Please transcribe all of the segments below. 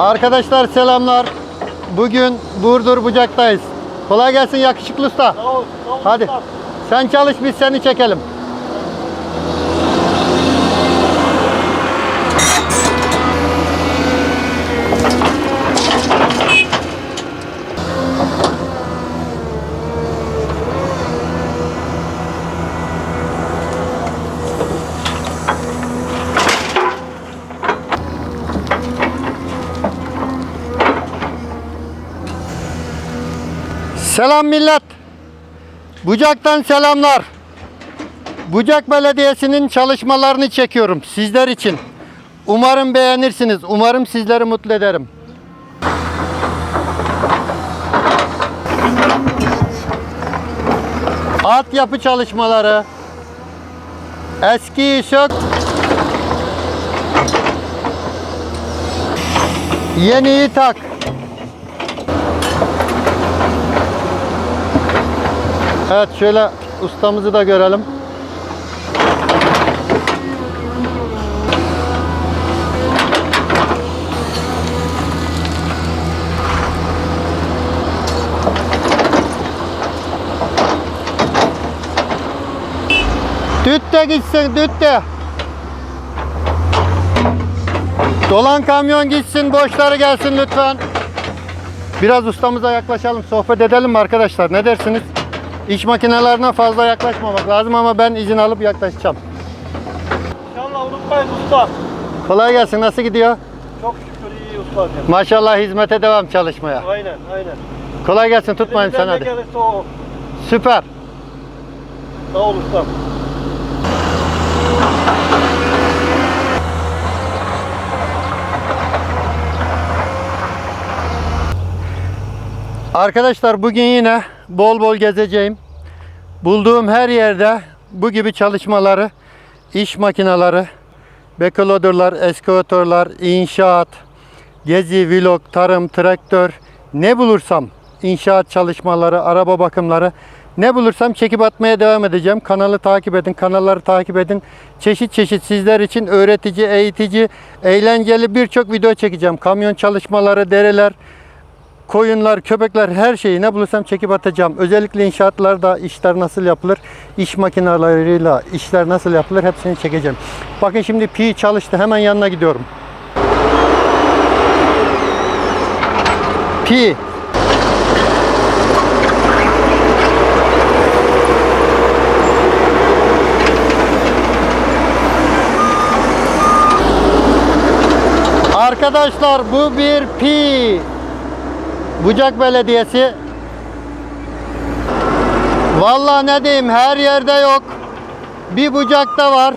Arkadaşlar selamlar. Bugün Burdur Bucak'tayız. Kolay gelsin yakışıklı usta. Sağ ol, sağ ol Hadi. usta. Sen çalış biz seni çekelim. Selam millet. Bucak'tan selamlar. Bucak Belediyesi'nin çalışmalarını çekiyorum sizler için. Umarım beğenirsiniz. Umarım sizleri mutlu ederim. Altyapı çalışmaları. Eski sök. Yeniyi tak. Evet şöyle ustamızı da görelim. Düt de gitsin düt de. Dolan kamyon gitsin boşları gelsin lütfen. Biraz ustamıza yaklaşalım sohbet edelim mi arkadaşlar ne dersiniz? İş makinelerine fazla yaklaşmamak lazım ama ben izin alıp yaklaşacağım. İnşallah unutmayın usta. Kolay gelsin nasıl gidiyor? Çok şükür iyi usta. diyorum. Maşallah hizmete devam çalışmaya. Aynen, aynen. Kolay gelsin tutmayayım sen Elimizden ne hadi. gelirse o. Süper. Sağ ol ustam. Arkadaşlar bugün yine bol bol gezeceğim. Bulduğum her yerde bu gibi çalışmaları, iş makineleri, backloaderlar, eskavatörler, inşaat, gezi, vlog, tarım, traktör ne bulursam inşaat çalışmaları, araba bakımları ne bulursam çekip atmaya devam edeceğim. Kanalı takip edin, kanalları takip edin. Çeşit çeşit sizler için öğretici, eğitici, eğlenceli birçok video çekeceğim. Kamyon çalışmaları, dereler, koyunlar, köpekler her şeyi ne bulursam çekip atacağım. Özellikle inşaatlarda işler nasıl yapılır, iş makineleriyle işler nasıl yapılır hepsini çekeceğim. Bakın şimdi pi çalıştı hemen yanına gidiyorum. Pi. Arkadaşlar bu bir pi. Bucak Belediyesi. Vallahi ne diyeyim her yerde yok. Bir Bucak'ta var.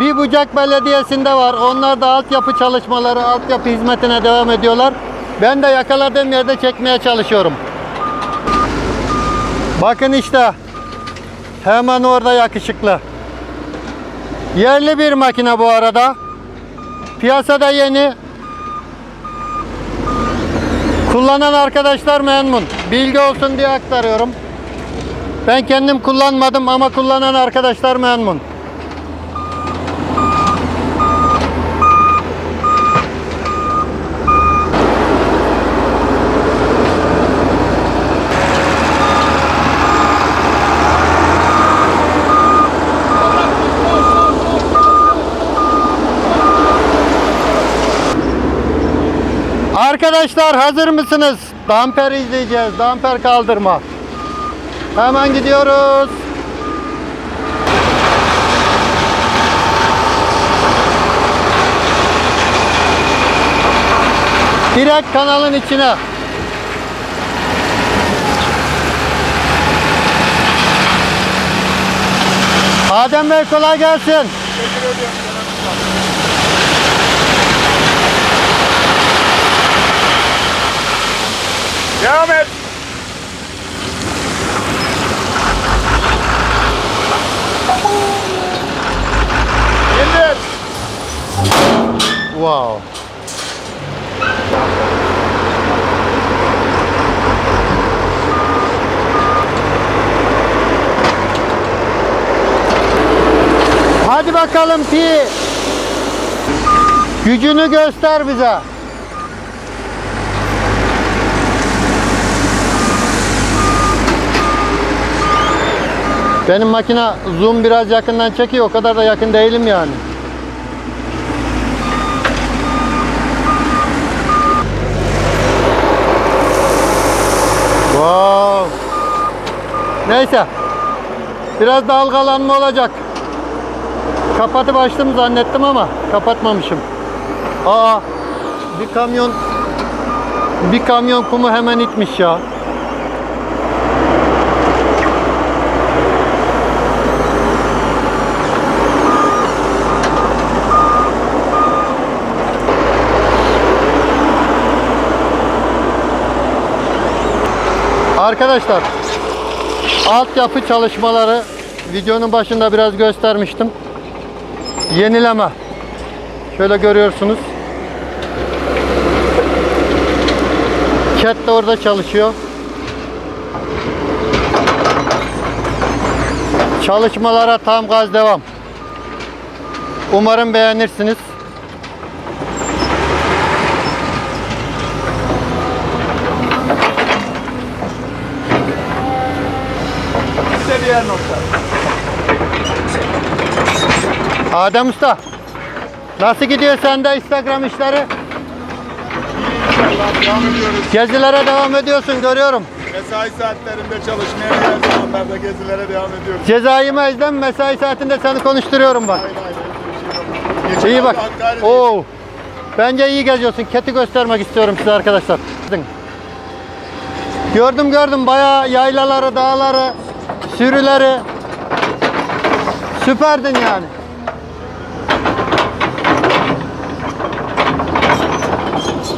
Bir Bucak Belediyesi'nde var. Onlar da altyapı çalışmaları, altyapı hizmetine devam ediyorlar. Ben de yakaladığım yerde çekmeye çalışıyorum. Bakın işte. Hemen orada yakışıklı. Yerli bir makine bu arada. Piyasada yeni. Kullanan arkadaşlar memnun. Bilgi olsun diye aktarıyorum. Ben kendim kullanmadım ama kullanan arkadaşlar memnun. Arkadaşlar hazır mısınız? Damper izleyeceğiz. Damper kaldırma. Hemen gidiyoruz. Direkt kanalın içine. Adem Bey kolay gelsin. Devam et. İndir. Wow. Hadi bakalım Pi. Gücünü göster bize. Benim makine zoom biraz yakından çekiyor. O kadar da yakın değilim yani. Wow. Neyse. Biraz dalgalanma olacak. Kapatıp açtım zannettim ama kapatmamışım. Aa, bir kamyon bir kamyon kumu hemen itmiş ya. Arkadaşlar altyapı çalışmaları videonun başında biraz göstermiştim. Yenileme. Şöyle görüyorsunuz. Cat de orada çalışıyor. Çalışmalara tam gaz devam. Umarım beğenirsiniz. İşte diğer nokta. Adem Usta. Nasıl gidiyor sende Instagram işleri? Devam ediyoruz. Gezilere devam ediyorsun görüyorum. Mesai saatlerinde çalışmaya her zamanlarda gezilere devam ediyoruz. Cezayı mezden mesai saatinde seni konuşturuyorum bak. Aynen aynen. Geçen İyi bak. Oo. Bence iyi geziyorsun. Keti göstermek istiyorum size arkadaşlar. Gördüm gördüm bayağı yaylaları, dağları, sürüleri. Süperdin yani.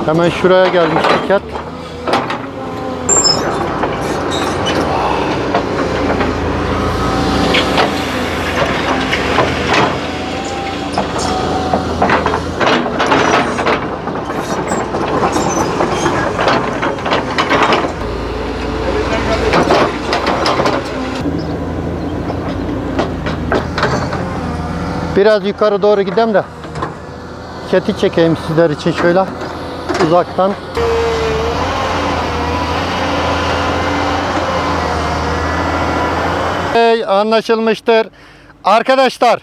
Hemen şuraya gelmiş ket. Biraz yukarı doğru gideyim de keti çekeyim sizler için şöyle uzaktan. Hey, anlaşılmıştır. Arkadaşlar,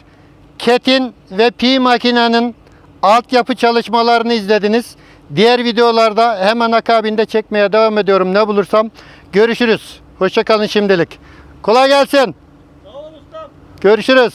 Ket'in ve Pi makinenin altyapı çalışmalarını izlediniz. Diğer videolarda hemen akabinde çekmeye devam ediyorum ne bulursam. Görüşürüz. Hoşçakalın şimdilik. Kolay gelsin. Sağ olun ustam. Görüşürüz.